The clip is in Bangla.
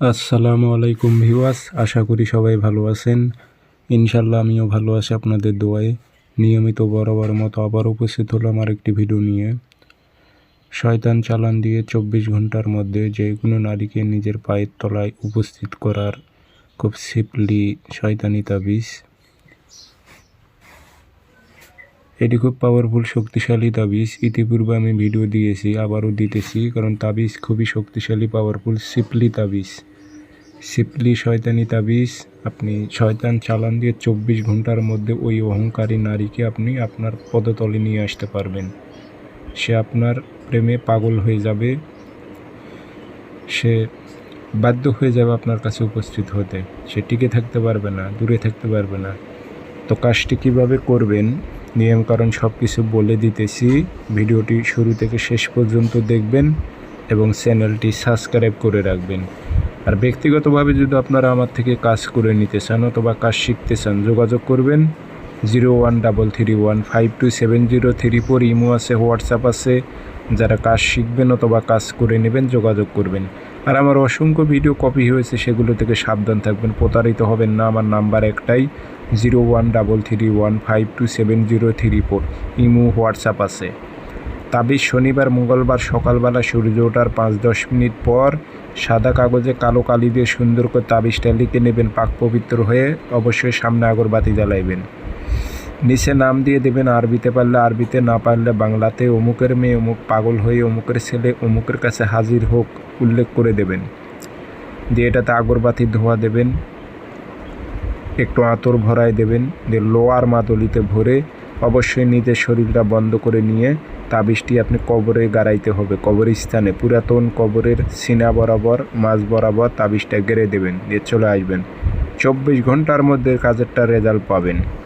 আসসালামু আলাইকুম ভিওয়াস আশা করি সবাই ভালো আছেন। ইনশাল্লাহ আমিও ভালো আছি আপনাদের দোয়ায়। নিয়মিত বরাবর মতো আবার উপস্থিত হলাম আরেকটি ভিডিও নিয়ে। শয়তান চালান দিয়ে চব্বিশ ঘণ্টার মধ্যে যে কোনো নারীকে নিজের পায়ের তলায় উপস্থিত করার খুব সিপলি শয়তানি তাবিজ। এটি খুব পাওয়ারফুল শক্তিশালী তাবিজ। ইতিপূর্বে আমি ভিডিও দিয়েছি, আবারও দিতেছি, কারণ তাবিজ খুবই শক্তিশালী পাওয়ারফুল সিপলি তাবিজ। সিপলি শয়তানি তাবিজ, আপনি শয়তান চালান দিয়ে চব্বিশ ঘণ্টার মধ্যে ওই অহংকারী নারীকে আপনি আপনার পদতলে নিয়ে আসতে পারবেন। সে আপনার প্রেমে পাগল হয়ে যাবে। সে বাধ্য হয়ে যাবে আপনার কাছে উপস্থিত হতে। সে টিকে থাকতে পারবে না, দূরে থাকতে পারবে না। তো কাজটি কীভাবে করবেন? নিয়মকানুন সব কিছু বলে দিতেছি। ভিডিওটি শুরু থেকে শেষ পর্যন্ত দেখবেন এবং চ্যানেলটি সাবস্ক্রাইব করে রাখবেন। আর ব্যক্তিগতভাবে যদি আপনারা আমার থেকে কাজ করে নিতে চান অথবা কাজ শিখতে চান, যোগাযোগ করবেন। Zero one double three one five two seven zero three four imo আছে, হোয়াটসঅ্যাপ আছে। যারা কাজ শিখবেন অথবা কাজ করে নেবেন, যোগাযোগ করবেন। আর আমার অসংখ্য ভিডিও কপি হয়েছে, সেগুলো থেকে সাবধান থাকবেন। প্রতারিত হবেন না, আমার নাম্বার একটাই। Zero one double three one five two seven zero three four. Imo WhatsApp আছে। তাবিজ শনিবার, মঙ্গলবার সকালবেলা সূর্য ওঠার পাঁচ দশ মিনিট পর সাদা কাগজে কালো কালি দিয়ে সুন্দর করে তাবিজটা লিখে নেবেন, পাক পবিত্র হয়ে অবশ্যই সামনে আগরবাতি জ্বালাইবেন। নিচে নাম দিয়ে দেবেন, আরবিতে পারলে আরবিতে, না পারলে বাংলাতে। অমুকের মেয়ে, অমুক পাগল হয়ে অমুকের ছেলে, অমুকের কাছে হাজির হোক, উল্লেখ করে দেবেন। দিয়ে এটাতে আগরবাতি ধোয়া দেবেন। একটু আতর ভরায় দেবেন, দিয়ে লোয়ার মাদলিতে ভরে অবশ্যই নিজের শরীরটা বন্ধ করে নিয়ে তাবিজটি আপনি কবরে গাড়াইতে হবে কবর স্থানে পুরাতন কবরের সিনা বরাবর, মাছ বরাবর তাবিজটা গেড়ে দেবেন, দিয়ে চলে আসবেন। চব্বিশ ঘণ্টার মধ্যে কাজেরটা রেজাল্ট পাবেন।